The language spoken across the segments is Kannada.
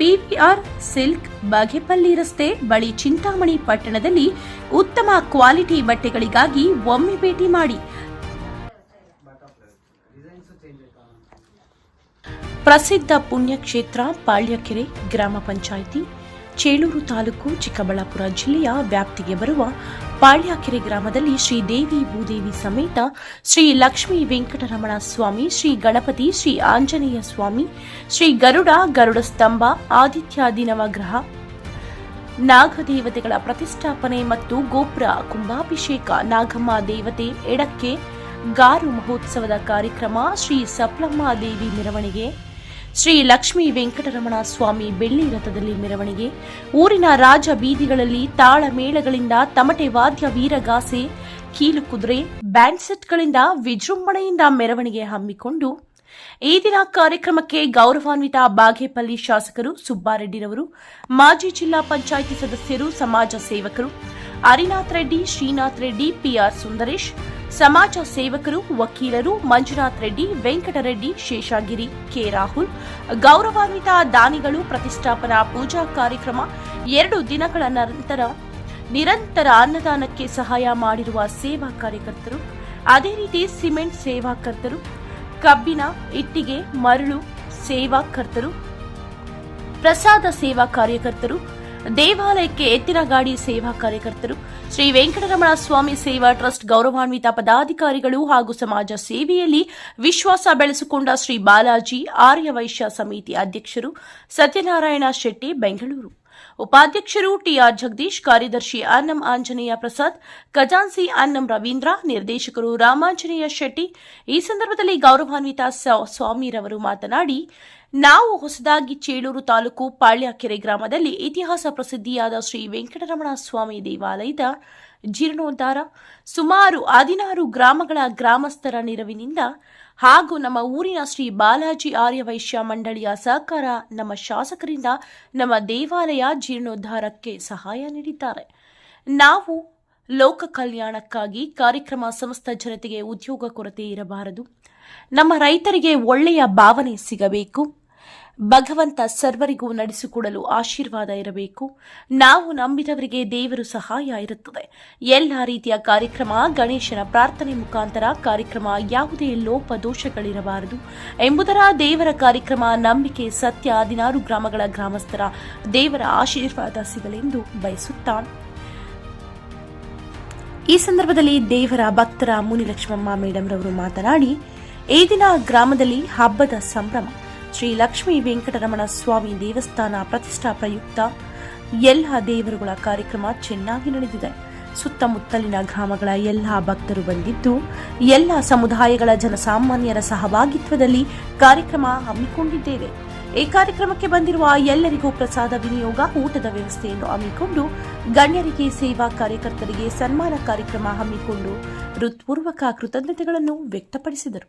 ಪಿವಿಆರ್ ಸಿಲ್ಕ್ ಬಾಗೇಪಲ್ಲಿ ರಸ್ತೆ ಬಳಿ ಚಿಂತಾಮಣಿ ಪಟ್ಟಣದಲ್ಲಿ ಉತ್ತಮ ಕ್ವಾಲಿಟಿ ಬಟ್ಟೆಗಳಿಗಾಗಿ ಒಮ್ಮೆ ಭೇಟಿ ಮಾಡಿ. ಪ್ರಸಿದ್ಧ ಪುಣ್ಯಕ್ಷೇತ್ರ ಪಾಳ್ಯಕೆರೆ ಗ್ರಾಮ ಪಂಚಾಯಿತಿ. ಚೇಳೂರು ತಾಲೂಕು ಚಿಕ್ಕಬಳ್ಳಾಪುರ ಜಿಲ್ಲೆಯ ವ್ಯಾಪ್ತಿಗೆ ಬರುವ ಪಾಳ್ಯಾಕೆರೆ ಗ್ರಾಮದಲ್ಲಿ ಶ್ರೀ ದೇವಿ ಭೂದೇವಿ ಸಮೇತ ಶ್ರೀ ಲಕ್ಷ್ಮೀ ವೆಂಕಟರಮಣ ಸ್ವಾಮಿ, ಶ್ರೀ ಗಣಪತಿ, ಶ್ರೀ ಆಂಜನೇಯ ಸ್ವಾಮಿ, ಶ್ರೀ ಗರುಡ ಗರುಡ ಸ್ತಂಭ ಆದಿತ್ಯಾದಿ ನವಗ್ರಹ ನಾಗದೇವತೆಗಳ ಪ್ರತಿಷ್ಠಾಪನೆ ಮತ್ತು ಗೋಪುರ ಕುಂಭಾಭಿಷೇಕ, ನಾಗಮ್ಮ ದೇವತೆ ಎಡಕ್ಕೆ ಗಾರು ಮಹೋತ್ಸವದ ಕಾರ್ಯಕ್ರಮ ಶ್ರೀ ಸಪ್ಲಮ್ಮ ದೇವಿ ಮೆರವಣಿಗೆ ಶ್ರೀ ಲಕ್ಷ್ಮೀ ವೆಂಕಟರಮಣ ಸ್ವಾಮಿ ಬೆಳ್ಳಿ ರಥದಲ್ಲಿ ಮೆರವಣಿಗೆ. ಊರಿನ ರಾಜ ಬೀದಿಗಳಲ್ಲಿ ತಾಳ ಮೇಳಗಳಿಂದ ತಮಟೆ ವಾದ್ಯ ವೀರಗಾಸೆ, ಕೀಲು ಕುದುರೆ, ಬ್ಯಾಂಡ್ ಸೆಟ್ಗಳಿಂದ ವಿಜೃಂಭಣೆಯಿಂದ ಮೆರವಣಿಗೆ ಹಮ್ಮಿಕೊಂಡು, ಈ ದಿನ ಕಾರ್ಯಕ್ರಮಕ್ಕೆ ಗೌರವಾನ್ವಿತ ಬಾಗೇಪಲ್ಲಿ ಶಾಸಕರು ಸುಬ್ಬಾರೆಡ್ಡಿರವರು, ಮಾಜಿ ಜಿಲ್ಲಾ ಪಂಚಾಯಿತಿ ಸದಸ್ಯರು, ಸಮಾಜ ಸೇವಕರು ಹರಿನಾಥ್ ರೆಡ್ಡಿ, ಶ್ರೀನಾಥ್ ರೆಡ್ಡಿ, ಪಿಆರ್ ಸುಂದರೇಶ್ ಸಮಾಜ ಸೇವಕರು, ವಕೀಲರು, ಮಂಜುನಾಥ್ ರೆಡ್ಡಿ, ವೆಂಕಟರೆಡ್ಡಿ, ಶೇಷಾಗಿರಿ, ಕೆ. ರಾಹುಲ್. ಗೌರವಾನ್ವಿತ ದಾನಿಗಳು, ಪ್ರತಿಷ್ಠಾಪನಾ ಪೂಜಾ ಕಾರ್ಯಕ್ರಮ ಎರಡು ದಿನಗಳ ನಂತರ ನಿರಂತರ ಅನ್ನದಾನಕ್ಕೆ ಸಹಾಯ ಮಾಡಿರುವ ಸೇವಾ ಕಾರ್ಯಕರ್ತರು, ಅದೇ ರೀತಿ ಸಿಮೆಂಟ್ ಸೇವಾಕರ್ತರು ಕಬ್ಬಿನ, ಇಟ್ಟಿಗೆ, ಮರಳು ಸೇವಾಕರ್ತರು ಪ್ರಸಾದ ಸೇವಾ ಕಾರ್ಯಕರ್ತರು ದೇವಾಲಯಕ್ಕೆ ಎತ್ತಿನ ಗಾಡಿ ಸೇವಾ ಕಾರ್ಯಕರ್ತರು. ಶ್ರೀ ವೆಂಕಟರಮಣ ಸ್ವಾಮಿ ಸೇವಾ ಟ್ರಸ್ಟ್ ಗೌರವಾನ್ವಿತ ಪದಾಧಿಕಾರಿಗಳು ಹಾಗೂ ಸಮಾಜ ಸೇವೆಯಲ್ಲಿ ವಿಶ್ವಾಸ ಬೆಳೆಸಿಕೊಂಡ ಶ್ರೀ ಬಾಲಾಜಿ ಆರ್ಯವೈಶ್ಯ ಸಮಿತಿ ಅಧ್ಯಕ್ಷರು ಸತ್ಯನಾರಾಯಣ ಶೆಟ್ಟಿ, ಬೆಂಗಳೂರು. ಉಪಾಧ್ಯಕ್ಷರು ಟಿಆರ್ ಜಗದೀಶ್, ಕಾರ್ಯದರ್ಶಿ ಅನ್ನಂ ಆಂಜನೇಯ ಪ್ರಸಾದ್ ಖಜಾನ್ಸಿ ಅನ್ನಂ ರವೀಂದ್ರ, ನಿರ್ದೇಶಕರು ರಾಮಾಂಜನೇಯ ಶೆಟ್ಟಿ. ಈ ಸಂದರ್ಭದಲ್ಲಿ ಗೌರವಾನ್ವಿತ ಸ್ವಾಮಿರವರು ಮಾತನಾಡಿ ನಾವು ಹೊಸದಾಗಿ ಚೇಳೂರು ತಾಲೂಕು ಪಾಳ್ಯಕೆರೆ ಗ್ರಾಮದಲ್ಲಿ ಇತಿಹಾಸ ಪ್ರಸಿದ್ಧಿಯಾದ ಶ್ರೀ ವೆಂಕಟರಮಣ ಸ್ವಾಮಿ ದೇವಾಲಯದ ಜೀರ್ಣೋದ್ಧಾರ ಸುಮಾರು ಹದಿನಾರು ಗ್ರಾಮಗಳ ಗ್ರಾಮಸ್ಥರ ನೆರವಿನಿಂದ ಹಾಗೂ ನಮ್ಮ ಊರಿನ ಶ್ರೀ ಬಾಲಾಜಿ ಆರ್ಯವೈಶ್ಯ ಮಂಡಳಿಯ ಸಹಕಾರ ನಮ್ಮ ಶಾಸಕರಿಂದ ನಮ್ಮ ದೇವಾಲಯ ಜೀರ್ಣೋದ್ಧಾರಕ್ಕೆ ಸಹಾಯ ನೀಡಿದ್ದಾರೆ. ನಾವು ಲೋಕ ಕಲ್ಯಾಣಕ್ಕಾಗಿ ಕಾರ್ಯಕ್ರಮ ಸಮಸ್ತ ಜನತೆಗೆ ಉದ್ಯೋಗ ಕೊರತೆ ಇರಬಾರದು. ನಮ್ಮ ರೈತರಿಗೆ ಒಳ್ಳೆಯ ಭಾವನೆ ಸಿಗಬೇಕು. ಭಗವಂತ ಸರ್ವರಿಗೂ ನಡೆಸಿಕೊಡಲು ಆಶೀರ್ವಾದ ಇರಬೇಕು. ನಾವು ನಂಬಿದವರಿಗೆ ದೇವರು ಸಹಾಯ ಇರುತ್ತದೆ. ಎಲ್ಲ ರೀತಿಯ ಕಾರ್ಯಕ್ರಮ, ಗಣೇಶನ ಪ್ರಾರ್ಥನೆ ಮುಖಾಂತರ ಕಾರ್ಯಕ್ರಮ ಯಾವುದೇ ಲೋಪದೋಷಗಳಿರಬಾರದು ಎಂಬುದರ ದೇವರ ಕಾರ್ಯಕ್ರಮ ನಂಬಿಕೆ, ಸತ್ಯ, ಹದಿನಾರು ಗ್ರಾಮಗಳ ಗ್ರಾಮಸ್ಥರ ದೇವರ ಆಶೀರ್ವಾದ ಸಿಗಲೆಂದು ಬಯಸುತ್ತಾನೆ. ಈ ಸಂದರ್ಭದಲ್ಲಿ ದೇವರ ಭಕ್ತರ ಮುನಿಲಕ್ಷ್ಮಮ್ಮ ಮೇಡಂ ರವರು ಮಾತನಾಡಿ, ಈ ದಿನ ಗ್ರಾಮದಲ್ಲಿ ಹಬ್ಬದ ಸಂಭ್ರಮ. ಶ್ರೀ ಲಕ್ಷ್ಮೀ ವೆಂಕಟರಮಣ ಸ್ವಾಮಿ ದೇವಸ್ಥಾನ ಪ್ರತಿಷ್ಠಾ ಪ್ರಯುಕ್ತ ಎಲ್ಲ ದೇವರುಗಳ ಕಾರ್ಯಕ್ರಮ ಚೆನ್ನಾಗಿ ನಡೆದಿದೆ. ಸುತ್ತಮುತ್ತಲಿನ ಗ್ರಾಮಗಳ ಎಲ್ಲ ಭಕ್ತರು ಬಂದಿದ್ದು, ಎಲ್ಲ ಸಮುದಾಯಗಳ ಜನಸಾಮಾನ್ಯರ ಸಹಭಾಗಿತ್ವದಲ್ಲಿ ಕಾರ್ಯಕ್ರಮ ಹಮ್ಮಿಕೊಂಡಿದ್ದೇವೆ. ಈ ಕಾರ್ಯಕ್ರಮಕ್ಕೆ ಬಂದಿರುವ ಎಲ್ಲರಿಗೂ ಪ್ರಸಾದ ವಿನಿಯೋಗ, ಊಟದ ವ್ಯವಸ್ಥೆಯನ್ನು ಹಮ್ಮಿಕೊಂಡು ಗಣ್ಯರಿಗೆ ಸೇವಾ ಕಾರ್ಯಕರ್ತರಿಗೆ ಸನ್ಮಾನ ಕಾರ್ಯಕ್ರಮ ಹಮ್ಮಿಕೊಂಡು ಹೃತ್ಪೂರ್ವಕ ಕೃತಜ್ಞತೆಗಳನ್ನು ವ್ಯಕ್ತಪಡಿಸಿದರು.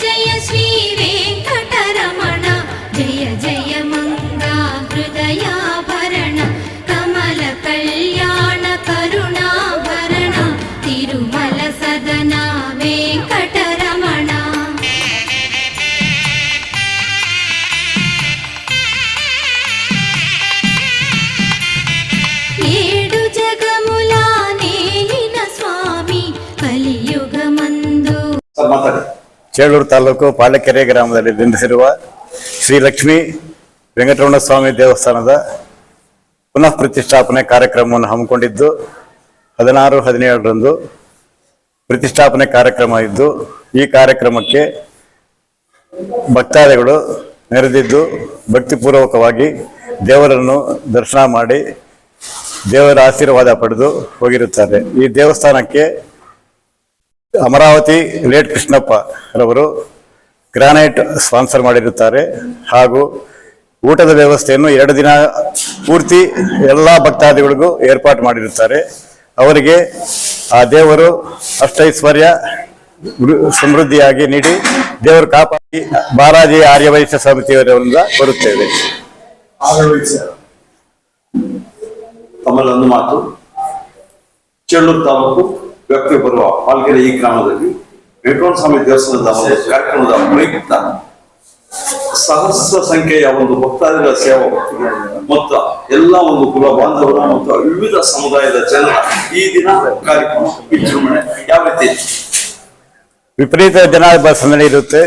ಚೇಳೂರು ತಾಲೂಕು ಪಾಲಕೆರೆ ಗ್ರಾಮದಲ್ಲಿ ನಿರ್ಮಿಸಿರುವ ಶ್ರೀ ಲಕ್ಷ್ಮೀ ವೆಂಕಟರಮಣ ಸ್ವಾಮಿ ದೇವಸ್ಥಾನದ ಪುನಃ ಪ್ರತಿಷ್ಠಾಪನೆ ಕಾರ್ಯಕ್ರಮವನ್ನು ಹಮ್ಮಿಕೊಂಡಿದ್ದು, ಹದಿನಾರು, ಹದಿನೇಳರಂದು ಪ್ರತಿಷ್ಠಾಪನೆ ಕಾರ್ಯಕ್ರಮ ಇದ್ದು, ಈ ಕಾರ್ಯಕ್ರಮಕ್ಕೆ ಭಕ್ತಾದಿಗಳು ನೆರೆದಿದ್ದು, ಭಕ್ತಿಪೂರ್ವಕವಾಗಿ ದೇವರನ್ನು ದರ್ಶನ ಮಾಡಿ ದೇವರ ಆಶೀರ್ವಾದ ಪಡೆದು ಹೋಗಿರುತ್ತಾರೆ. ಈ ದೇವಸ್ಥಾನಕ್ಕೆ ಅಮರಾವತಿ ಲೇಟ್ ಕೃಷ್ಣಪ್ಪ ರವರು ಗ್ರಾನೈಟ್ ಸ್ಪಾನ್ಸರ್ ಮಾಡಿರುತ್ತಾರೆ ಹಾಗೂ ಊಟದ ವ್ಯವಸ್ಥೆಯನ್ನು ಎರಡು ದಿನ ಪೂರ್ತಿ ಎಲ್ಲ ಭಕ್ತಾದಿಗಳಿಗೂ ಏರ್ಪಾಟ್ ಮಾಡಿರುತ್ತಾರೆ. ಅವರಿಗೆ ಆ ದೇವರು ಅಷ್ಟೈಶ್ವರ್ಯ ಸಮೃದ್ಧಿಯಾಗಿ ನೀಡಿ ದೇವರು ಕಾಪಾಡಿ ಬಾಲಾಜಿ ಆರ್ಯವೈಶ್ಯ ಸಮಿತಿಯವರಿಂದ ಬರುತ್ತೇವೆ. ಮಾತು. ಚೆಳ್ಳೂರು ತಾಲೂಕು ವ್ಯಾಪ್ತಿ ಬರುವ ಪಾಲ್ಗೆರೆ ಈ ಗ್ರಾಮದಲ್ಲಿ ವೆಂಕಟ ಸ್ವಾಮಿ ದೇವಸ್ಥಾನದ ಒಂದು ಕಾರ್ಯಕ್ರಮದ ಪ್ರಯುಕ್ತ ಸಹಸ್ರ ಸಂಖ್ಯೆಯ ಒಂದು ಭಕ್ತಾದಿಗಳ ಸೇವಾ ಮತ್ತು ಎಲ್ಲ ಒಂದು ಕುಲ ಬಾಂಧವರ ಮತ್ತು ವಿವಿಧ ಸಮುದಾಯದ ಜನರ ಈ ದಿನ ಕಾರ್ಯಕ್ರಮ ವಿಜೃಂಭಣೆ. ಯಾವ ರೀತಿ? ವಿಪರೀತ ಜನ ಬಸ್ ನಡೆಯಿರುತ್ತೆ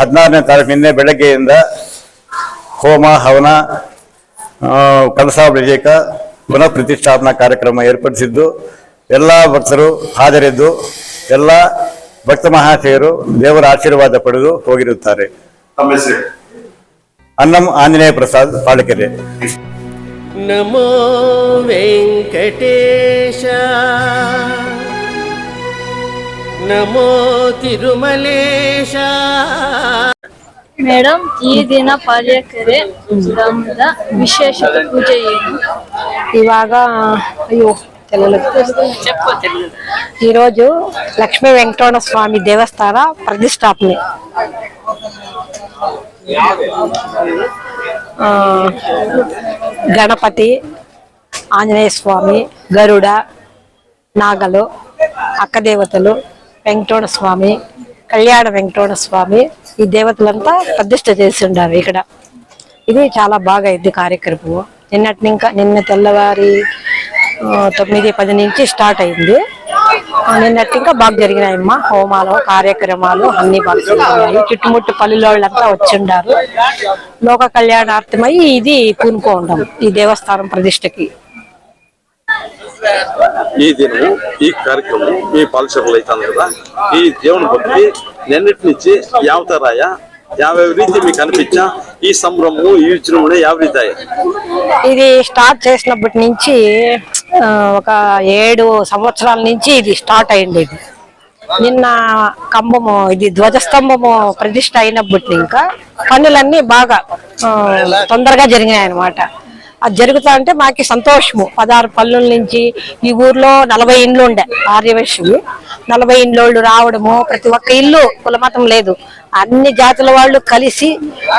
ಹದಿನಾರನೇ ತಾರೀಕು ನಿನ್ನೆ ಬೆಳಗ್ಗೆಯಿಂದ ಹೋಮ ಹವನ ಕಳಸಾಭಿಷೇಕ ಕಲಸಾಭಿಷೇಕ ಪುನಃ ಪ್ರತಿಷ್ಠಾಪನಾ ಕಾರ್ಯಕ್ರಮ ಏರ್ಪಡಿಸಿದ್ದು. ಎಲ್ಲ ಭಕ್ತರು ಹಾಜರಿದ್ದು ಎಲ್ಲ ಭಕ್ತ ಮಹಾಶಯರು ದೇವರ ಆಶೀರ್ವಾದ ಪಡೆದು ಹೋಗಿರುತ್ತಾರೆ. ಅನ್ನಂ ಆಂಜನೇಯ ಪ್ರಸಾದ್ ಪಾಲಕೆರೆ. ನಮೋ ವೆಂಕಟೇಶ. ನಮೋ ತಿರುಮಲೇಶ. ಮೇಡಮ್ ಈ ದಿನ ಪಾಳ್ಯಕೆರೆ ಗ್ರಾಮದ ವಿಶೇಷತೆ ಪೂಜೆ ಏನು? ಇವಾಗ ಅಯ್ಯೋ ఈరోజు లక్ష్మీ వెంకటరమణ స్వామి దేవస్థాన ప్రతిష్టాపన. ఆ, గణపతి ఆంజనేయ స్వామి గరుడ నాగలు అక్కదేవతలు వెంకటరమణ స్వామి కళ్యాణ వెంకటరమణ స్వామి ఈ దేవతలంతా ప్రతిష్ట చేసి ఉండారు ఇక్కడ. ఇది చాలా బాగా అయింది కార్యక్రమం నిన్నటి ఇంకా నిన్న తెల్లవారి తొమ్మిది పది నుంచి స్టార్ట్ అయింది. నిన్నట్టు ఇంకా బాగా జరిగినాయమ్మా. హోమాలు కార్యక్రమాలు అన్ని బాగా జరిగినాయి. చుట్టుముట్టు పల్లెల వాళ్ళంతా వచ్చిండారు. లోక కళ్యాణార్థమై ఇది పూనుకో ఉండం ఈ దేవస్థానం ప్రతిష్టకి. ఈ దినము ఈ కార్యక్రమం మీ పాలసీలు అవుతాను కదా. ఈ దేవుని భక్తి నిన్నటి నుంచి యావతరాయ యాభై రీతి మీకు అనిపించా? ఈ సంభ్రమము ఈ విజృంభణ యావ ఇది స్టార్ట్ చేసినప్పటి నుంచి ఒక ఏడు సంవత్సరాల నుంచి ఇది స్టార్ట్ అయింది ఇది. నిన్న కంబము ఇది ధ్వజస్తంభము ప్రతిష్ట అయినప్పటి ఇంకా పనులన్నీ బాగా తొందరగా జరిగినాయి అనమాట అది జరుగుతా అంటే మాకు సంతోషము. పదహారు పల్లెల నుంచి ఈ ఊర్లో నలభై ఇండ్లు ఉండే ఆర్యవైశ్యులు. నలభై ఇండ్లోళ్ళు రావడము ప్రతి ఒక్క ఇల్లు కులమతం లేదు. అన్ని జాతుల వాళ్ళు కలిసి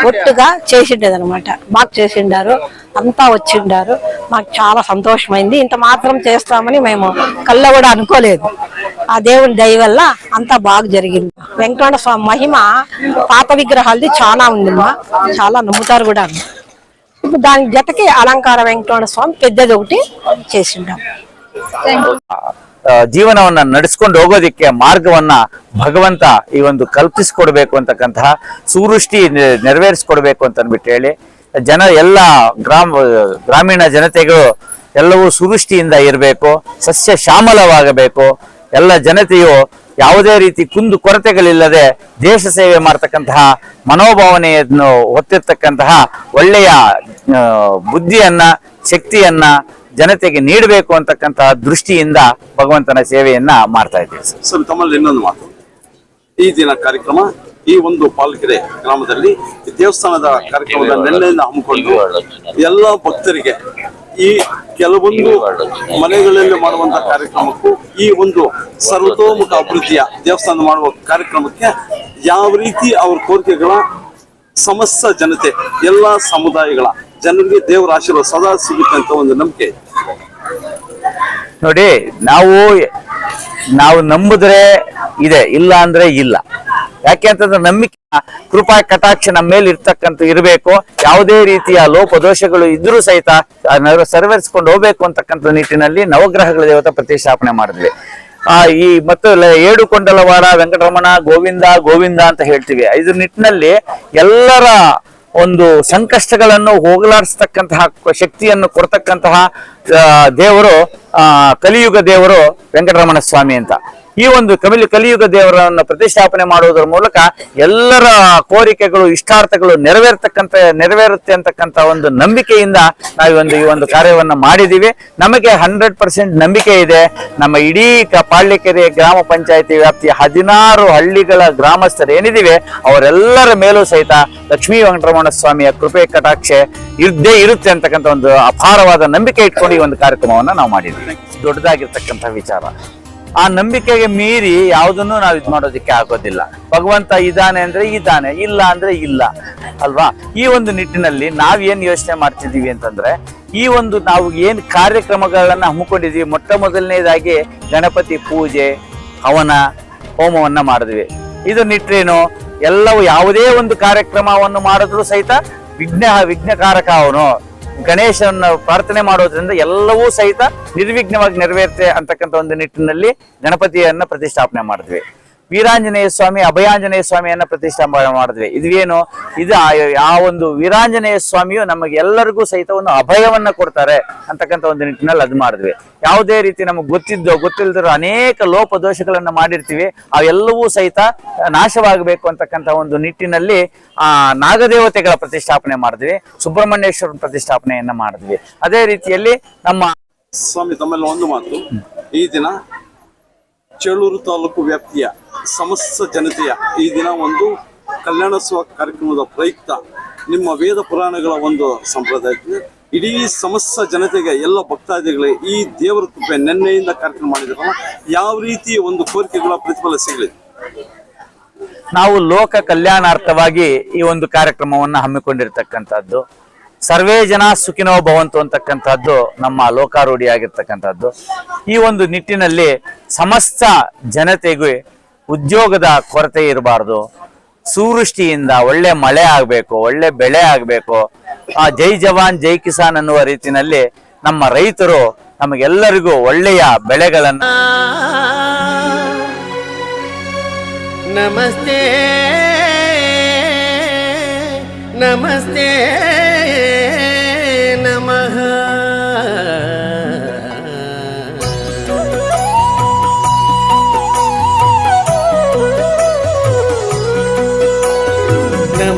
ఒట్టుగా చేసిండేది అనమాట మాకు చేసిండారు అంతా వచ్చిండారు. మాకు చాలా సంతోషమైంది. ఇంత మాత్రం చేస్తామని మేము కళ్ళ కూడా అనుకోలేదు. ఆ దేవుని దయ వల్ల అంతా బాగా జరిగింది. వెంకటరమణ స్వామి మహిమ పాత విగ్రహాలది చాలా ఉందమ్మా. చాలా నమ్ముతారు కూడా ఇప్పుడు దాని జతకి అలంకార వెంకటరమణ స్వామి పెద్దది ఒకటి చేసిండాం. ಜೀವನವನ್ನ ನಡೆಸ್ಕೊಂಡು ಹೋಗೋದಿಕ್ಕೆ ಮಾರ್ಗವನ್ನ ಭಗವಂತ ಈ ಒಂದು ಕಲ್ಪಿಸಿಕೊಡ್ಬೇಕು ಅಂತಕ್ಕಂತಹ ಸುವೃಷ್ಟಿ ನೆರವೇರಿಸ್ಕೊಡ್ಬೇಕು ಅಂತ ಅಂದ್ಬಿಟ್ಟು ಹೇಳಿ, ಜನ ಎಲ್ಲ ಗ್ರಾಮ, ಗ್ರಾಮೀಣ ಜನತೆಗಳು ಎಲ್ಲವೂ ಸುವೃಷ್ಟಿಯಿಂದ ಇರಬೇಕು, ಸಸ್ಯ ಶ್ಯಾಮಲವಾಗಬೇಕು, ಎಲ್ಲ ಜನತೆಯು ಯಾವುದೇ ರೀತಿ ಕುಂದು ಕೊರತೆಗಳಿಲ್ಲದೆ ದೇಶ ಸೇವೆ ಮಾಡ್ತಕ್ಕಂತಹ ಮನೋಭಾವನೆಯನ್ನು ಹೊತ್ತಿರ್ತಕ್ಕಂತಹ ಒಳ್ಳೆಯ ಬುದ್ಧಿಯನ್ನ, ಶಕ್ತಿಯನ್ನ ಜನತೆಗೆ ನೀಡಬೇಕು ಅಂತಕ್ಕಂತಹ ದೃಷ್ಟಿಯಿಂದ ಭಗವಂತನ ಸೇವೆಯನ್ನ ಮಾಡ್ತಾ ಇದ್ದೀವಿ ಸರ್. ಸರ್ ತಮ್ಮಲ್ಲಿ ಇನ್ನೊಂದು ಮಾತು. ಈ ದಿನ ಕಾರ್ಯಕ್ರಮ ಈ ಒಂದು ಪಾಲ್ಕೆರೆ ಗ್ರಾಮದಲ್ಲಿ ದೇವಸ್ಥಾನದ ಕಾರ್ಯಕ್ರಮದ ನೆಲೆಯಿಂದ ಹಮ್ಮಿಕೊಂಡು ಎಲ್ಲ ಭಕ್ತರಿಗೆ ಈ ಕೆಲವೊಂದು ಮನೆಗಳಲ್ಲಿ ಮಾಡುವಂತ ಕಾರ್ಯಕ್ರಮಕ್ಕೂ ಈ ಒಂದು ಸರ್ವತೋಮುಖ ಅಭಿವೃದ್ಧಿಯ ದೇವಸ್ಥಾನ ಮಾಡುವ ಕಾರ್ಯಕ್ರಮಕ್ಕೆ ಯಾವ ರೀತಿ ಅವ್ರ ಕೋರಿಕೆಗಳ ಸಮಸ್ತ ಜನತೆ, ಎಲ್ಲ ಸಮುದಾಯಗಳ ಜನರಿಗೆ ದೇವರ ಆಶೀರ್ವಾದ ಸದಾ ಸಿಗುತ್ತೆ ಅಂತ ಒಂದು ನಂಬಿಕೆ. ನೋಡಿ, ನಾವು ನಾವು ನಂಬಿದ್ರೆ ಇದೆ, ಇಲ್ಲ ಅಂದ್ರೆ ಇಲ್ಲ. ಯಾಕೆ ಅಂತಂದ್ರೆ ನಂಬಿಕೆ, ಕೃಪಾ ಕಟಾಕ್ಷ ನಮ್ಮ ಮೇಲೆ ಇರ್ತಕ್ಕಂಥ ಇರಬೇಕು. ಯಾವುದೇ ರೀತಿಯ ಲೋಪದೋಷಗಳು ಇದ್ರೂ ಸಹಿತ ಸರ್ವರಿಸ್ಕೊಂಡು ಹೋಗ್ಬೇಕು ಅಂತಕ್ಕಂಥ ನಿಟ್ಟಿನಲ್ಲಿ ನವಗ್ರಹಗಳ ದೇವತಾ ಪ್ರತಿಷ್ಠಾಪನೆ ಮಾಡಿದ್ವಿ. ಆ, ಈ ಮತ್ತು ಏಡು ಕೊಂಡಲವಾಡ ವೆಂಕಟರಮಣ, ಗೋವಿಂದ ಗೋವಿಂದ ಅಂತ ಹೇಳ್ತೀವಿ. ಇದ್ರ ನಿಟ್ಟಿನಲ್ಲಿ ಎಲ್ಲರ ಒಂದು ಸಂಕಷ್ಟಗಳನ್ನು ಹೋಗಲಾಡಿಸ್ತಕ್ಕಂತಹ ಶಕ್ತಿಯನ್ನು ಕೊಡ್ತಕ್ಕಂತಹ ದೇವರು ಕಲಿಯುಗ ದೇವರು ವೆಂಕಟರಮಣ ಸ್ವಾಮಿ ಅಂತ. ಈ ಒಂದು ಕಮಿಲಿ ಕಲಿಯುಗ ದೇವರನ್ನು ಪ್ರತಿಷ್ಠಾಪನೆ ಮಾಡುವುದರ ಮೂಲಕ ಎಲ್ಲರ ಕೋರಿಕೆಗಳು, ಇಷ್ಟಾರ್ಥಗಳು ನೆರವೇರ್ತಕ್ಕಂತ ನೆರವೇರುತ್ತೆ ಅಂತಕ್ಕಂಥ ಒಂದು ನಂಬಿಕೆಯಿಂದ ಒಂದು, ಈ ಒಂದು ಕಾರ್ಯವನ್ನ ಮಾಡಿದೀವಿ ನಮಗೆ ಹಂಡ್ರೆಡ್ ಪರ್ಸೆಂಟ್ ನಂಬಿಕೆ ಇದೆ. ನಮ್ಮ ಇಡೀ ಪಾಳ್ಯಕೆರೆ ಗ್ರಾಮ ಪಂಚಾಯತಿ ವ್ಯಾಪ್ತಿಯ ಹದಿನಾರು ಹಳ್ಳಿಗಳ ಗ್ರಾಮಸ್ಥರು ಏನಿದೀವಿ ಅವರೆಲ್ಲರ ಮೇಲೂ ಸಹಿತ ಲಕ್ಷ್ಮೀ ವೆಂಕಟರಮಣ ಸ್ವಾಮಿಯ ಕೃಪೆ, ಕಟಾಕ್ಷೆ ಇದ್ದೇ ಇರುತ್ತೆ ಅಂತಕ್ಕಂಥ ಒಂದು ಅಪಾರವಾದ ನಂಬಿಕೆ ಇಟ್ಕೊಂಡು ಈ ಒಂದು ಕಾರ್ಯಕ್ರಮವನ್ನು ನಾವು ಮಾಡಿದ್ವಿ. ದೊಡ್ಡದಾಗಿರ್ತಕ್ಕಂಥ ವಿಚಾರ. ಆ ನಂಬಿಕೆಗೆ ಮೀರಿ ಯಾವುದನ್ನು ನಾವು ಇದು ಮಾಡೋದಕ್ಕೆ ಆಗೋದಿಲ್ಲ. ಭಗವಂತ ಇದ್ದಾನೆ ಅಂದ್ರೆ ಇದ್ದಾನೆ ಇಲ್ಲ ಅಂದ್ರೆ ಇಲ್ಲ, ಅಲ್ವಾ? ಈ ಒಂದು ನಿಟ್ಟಿನಲ್ಲಿ ನಾವೇನು ಯೋಚನೆ ಮಾಡ್ತಿದ್ದೀವಿ ಅಂತಂದ್ರೆ, ಈ ಒಂದು ನಾವು ಏನು ಕಾರ್ಯಕ್ರಮಗಳನ್ನ ಹಮ್ಮಿಕೊಂಡಿದ್ದೀವಿ ಮೊಟ್ಟ ಮೊದಲನೇದಾಗಿ ಗಣಪತಿ ಪೂಜೆ, ಹವನ, ಹೋಮವನ್ನು ಮಾಡಿದ್ವಿ. ಇದು ನಿಟ್ರೇನು, ಎಲ್ಲವೂ ಯಾವುದೇ ಒಂದು ಕಾರ್ಯಕ್ರಮವನ್ನು ಮಾಡಿದ್ರು ಸಹಿತ ವಿಘ್ನ, ವಿಘ್ನಕಾರಕ ಅವನು. ಗಣೇಶನ ಪ್ರಾರ್ಥನೆ ಮಾಡೋದ್ರಿಂದ ಎಲ್ಲವೂ ಸಹಿತ ನಿರ್ವಿಘ್ನವಾಗಿ ನೆರವೇರುತ್ತೆ ಅಂತಕ್ಕಂಥ ಒಂದು ನಿಟ್ಟಿನಲ್ಲಿ ಗಣಪತಿಯನ್ನ ಪ್ರತಿಷ್ಠಾಪನೆ ಮಾಡಿದ್ವಿ. ವೀರಾಂಜನೇಯ ಸ್ವಾಮಿ, ಅಭಯಾಂಜನೇಯ ಸ್ವಾಮಿಯನ್ನ ಪ್ರತಿಷ್ಠಾಪನೆ ಮಾಡಿದ್ವಿ. ಇದೇನು ಇದು ಆ- ಒಂದು ವೀರಾಂಜನೇಯ ಸ್ವಾಮಿಯು ನಮಗೆ ಎಲ್ಲರಿಗೂ ಸಹಿತ ಒಂದು ಅಭಯವನ್ನ ಕೊಡ್ತಾರೆ ಅಂತಕ್ಕಂಥ ಒಂದು ನಿಟ್ಟಿನಲ್ಲಿ ಅದು ಮಾಡಿದ್ವಿ. ಯಾವುದೇ ರೀತಿ ನಮಗೆ ಗೊತ್ತಿದ್ದೋ ಗೊತ್ತಿಲ್ಲದಿರೋ ಅನೇಕ ಲೋಪ ದೋಷಗಳನ್ನ ಮಾಡಿರ್ತೀವಿ. ಅವೆಲ್ಲವೂ ಸಹಿತ ನಾಶವಾಗಬೇಕು ಅಂತಕ್ಕಂಥ ಒಂದು ನಿಟ್ಟಿನಲ್ಲಿ, ಆ, ನಾಗದೇವತೆಗಳ ಪ್ರತಿಷ್ಠಾಪನೆ ಮಾಡಿದ್ವಿ. ಸುಬ್ರಹ್ಮಣ್ಯೇಶ್ವರ ಪ್ರತಿಷ್ಠಾಪನೆಯನ್ನ ಮಾಡಿದ್ವಿ. ಅದೇ ರೀತಿಯಲ್ಲಿ ನಮ್ಮ ಸ್ವಾಮಿ, ತಮ್ಮೆಲ್ಲ ಒಂದು ಮಾತು. ಈ ದಿನ ಚೇಳೂರು ತಾಲೂಕು ವ್ಯಾಪ್ತಿಯ ಸಮಸ್ತ ಜನತೆಯ ಈ ದಿನ ಒಂದು ಕಲ್ಯಾಣೋತ್ಸವ ಕಾರ್ಯಕ್ರಮದ ಪ್ರಯುಕ್ತ ನಿಮ್ಮ ವೇದ ಪುರಾಣಗಳ ಒಂದು ಸಂಪ್ರದಾಯ ಇಡೀ ಸಮಸ್ತ ಜನತೆಗೆ ಎಲ್ಲ ಭಕ್ತಾದಿಗಳಿಗೆ ಈ ದೇವರ ಕೃಪೆ ನೆನ್ನೆಯಿಂದ ಕಾರ್ಯಕ್ರಮ ಮಾಡಿದ್ರಲ್ಲ, ಯಾವ ರೀತಿ ಒಂದು ಕೋರಿಕೆಗಳ ಪ್ರತಿಫಲ ಸಿಗಲಿದೆ ನಾವು ಲೋಕ ಕಲ್ಯಾಣಾರ್ಥವಾಗಿ ಈ ಒಂದು ಕಾರ್ಯಕ್ರಮವನ್ನು ಹಮ್ಮಿಕೊಂಡಿರ್ತಕ್ಕಂಥದ್ದು. ಸರ್ವೇ ಜನ ಸುಖಿನೋ ಭವಂತು ಅಂತಕ್ಕಂಥದ್ದು ನಮ್ಮ ಲೋಕಾರೂಢಿಯಾಗಿರ್ತಕ್ಕಂಥದ್ದು. ಈ ಒಂದು ನಿಟ್ಟಿನಲ್ಲಿ ಸಮಸ್ತ ಜನತೆಗೂ ಉದ್ಯೋಗದ ಕೊರತೆ ಇರಬಾರ್ದು. ಸುವೃಷ್ಟಿಯಿಂದ ಒಳ್ಳೆ ಮಳೆ ಆಗಬೇಕು, ಒಳ್ಳೆ ಬೆಳೆ ಆಗಬೇಕು. ಆ ಜೈ ಜವಾನ್, ಜೈ ಕಿಸಾನ್ ಅನ್ನುವ ರೀತಿಯಲ್ಲಿ ನಮ್ಮ ರೈತರು ನಮಗೆಲ್ಲರಿಗೂ ಒಳ್ಳೆಯ ಬೆಳೆಗಳನ್ನು ನಮಸ್ತೆ ನಮಸ್ತೆ.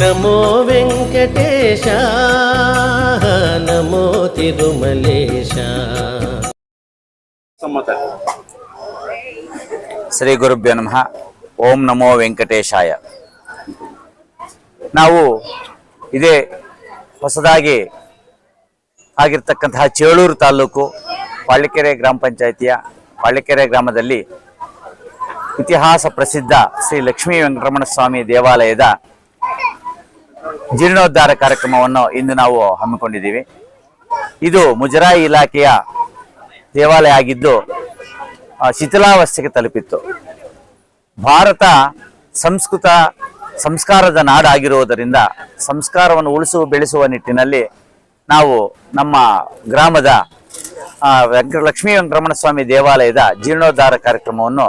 ನಮೋ ವೆಂಕಟೇಶ ನಮೋ ತಿರುಮಲೇಶ. ಶ್ರೀ ಗುರುಭ್ಯ ನಮಃ. ಓಂ ನಮೋ ವೆಂಕಟೇಶಾಯ. ನಾವು ಇದೇ ಹೊಸದಾಗಿ ಆಗಿರ್ತಕ್ಕಂತಹ ಚೇಳೂರು ತಾಲೂಕು ಪಾಳ್ಯಕೆರೆ ಗ್ರಾಮ ಪಂಚಾಯಿತಿಯ ಪಾಳ್ಯಕೆರೆ ಗ್ರಾಮದಲ್ಲಿ ಇತಿಹಾಸ ಪ್ರಸಿದ್ಧ ಶ್ರೀ ಲಕ್ಷ್ಮೀ ವೆಂಕಟರಮಣ ಸ್ವಾಮಿ ದೇವಾಲಯದ ಜೀರ್ಣೋದ್ಧಾರ ಕಾರ್ಯಕ್ರಮವನ್ನು ಇಂದು ನಾವು ಹಮ್ಮಿಕೊಂಡಿದ್ದೀವಿ. ಇದು ಮುಜರಾಯಿ ಇಲಾಖೆಯ ದೇವಾಲಯ ಆಗಿದ್ದು ಶಿಥಿಲಾವಸ್ಥೆಗೆ ತಲುಪಿತ್ತು. ಭಾರತ ಸಂಸ್ಕೃತ ಸಂಸ್ಕಾರದ ನಾಡಾಗಿರುವುದರಿಂದ ಸಂಸ್ಕಾರವನ್ನು ಉಳಿಸುವ ಬೆಳೆಸುವ ನಿಟ್ಟಿನಲ್ಲಿ ನಾವು ನಮ್ಮ ಗ್ರಾಮದ ಆ, ವೆಂಕ ಲಕ್ಷ್ಮೀ ವೆಂಕಟರಮಣ ಸ್ವಾಮಿ ದೇವಾಲಯದ ಜೀರ್ಣೋದ್ಧಾರ ಕಾರ್ಯಕ್ರಮವನ್ನು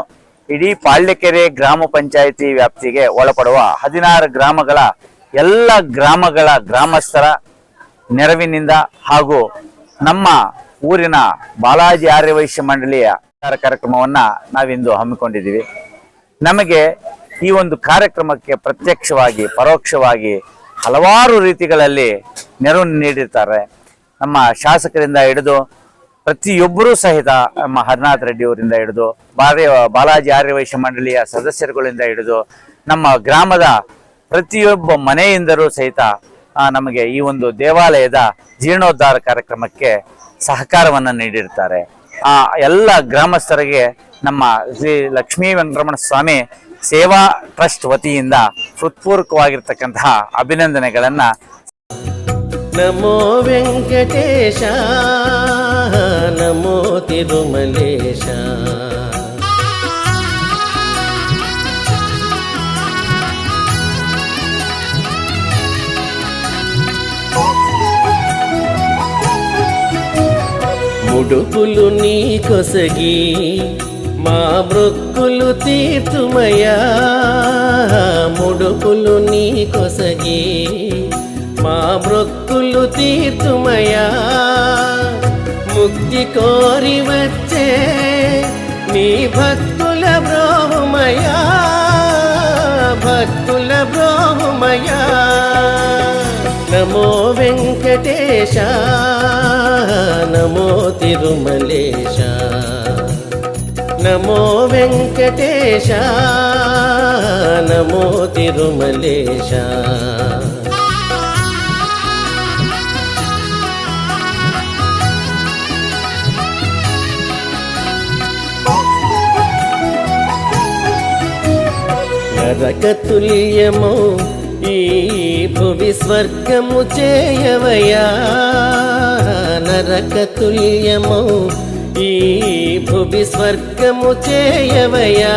ಇಡೀ ಪಾಳ್ಯಕೆರೆ ಗ್ರಾಮ ಪಂಚಾಯಿತಿ ವ್ಯಾಪ್ತಿಗೆ ಒಳಪಡುವ ಹದಿನಾರು ಗ್ರಾಮಗಳ ಎಲ್ಲ ಗ್ರಾಮಗಳ ಗ್ರಾಮಸ್ಥರ ನೆರವಿನಿಂದ ಹಾಗೂ ನಮ್ಮ ಊರಿನ ಬಾಲಾಜಿ ಆರ್ಯವೈಶ್ಯ ಮಂಡಳಿಯ ಕಾರ್ಯಕ್ರಮವನ್ನ ನಾವಿಂದು ಹಮ್ಮಿಕೊಂಡಿದ್ದೀವಿ. ನಮಗೆ ಈ ಒಂದು ಕಾರ್ಯಕ್ರಮಕ್ಕೆ ಪ್ರತ್ಯಕ್ಷವಾಗಿ, ಪರೋಕ್ಷವಾಗಿ ಹಲವಾರು ರೀತಿಗಳಲ್ಲಿ ನೆರವು ನೀಡಿರ್ತಾರೆ. ನಮ್ಮ ಶಾಸಕರಿಂದ ಹಿಡಿದು ಪ್ರತಿಯೊಬ್ಬರೂ ಸಹಿತ ನಮ್ಮ ಹರಿನಾಥ್ ರೆಡ್ಡಿ ಅವರಿಂದ ಹಿಡಿದು ಬಾರಿ ಬಾಲಾಜಿ ಆರ್ಯವೈಶ್ಯ ಮಂಡಳಿಯ ಸದಸ್ಯರುಗಳಿಂದ ಹಿಡಿದು, ನಮ್ಮ ಗ್ರಾಮದ ಪ್ರತಿಯೊಬ್ಬ ಮನೆಯಿಂದಲೂ ಸಹಿತ ನಮಗೆ ಈ ಒಂದು ದೇವಾಲಯದ ಜೀರ್ಣೋದ್ಧಾರ ಕಾರ್ಯಕ್ರಮಕ್ಕೆ ಸಹಕಾರವನ್ನು ನೀಡಿರ್ತಾರೆ. ಆ, ಎಲ್ಲ ಗ್ರಾಮಸ್ಥರಿಗೆ ನಮ್ಮ ಶ್ರೀ ಲಕ್ಷ್ಮೀ ವೆಂಕಟರಮಣ ಸ್ವಾಮಿ ಸೇವಾ ಟ್ರಸ್ಟ್ ವತಿಯಿಂದ ಹೃತ್ಪೂರ್ವಕವಾಗಿರ್ತಕ್ಕಂತಹ ಅಭಿನಂದನೆಗಳನ್ನು ನಮೋ ವೆಂಕಟೇಶ, ನಮೋ ತಿರುಮಲೇಶ. ముడుపులు నీ కొసగి మా బ్రొక్కులు తీర్చుమయా ముడుపులు నీ కొసగి మా బ్రొక్కులు తీర్చుమయా ముక్తి కోరి వచ్చే నీ భక్తుల బ్రోహుమయా భక్తుల బ్రోహుమయా నమో వెంకటేశ నమో తిరుమలేశ. నమో వెంకటేశ నమో తిరుమలేశ. నరకతుల్యమో ఈ భువి స్వర్గము చేయవయా? నరకతుల్యము ఈ భువి స్వర్గము చేయవయా?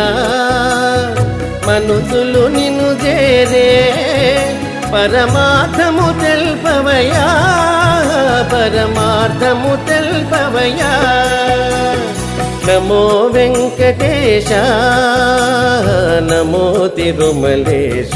మనుషులు నిన్ను చేరే పరమార్థము తెల్పవయా? పరమార్థము తెల్పవయా? నమో వెంకటేశ నమో తిరుమలేశ.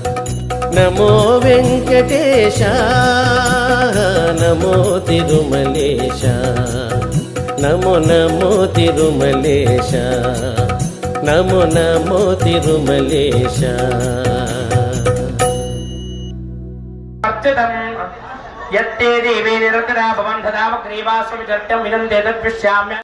నమో వెంకటేశ నమో తిరుమలేశ నమో నమో తిరుమలేశ నమో నమో తిరుమలేశ अर्चितम् यत्ते देवे निरन्तरा भवन्तदावग्रीवास्वमिदर्थं विनन्ते तद्विश्याम्य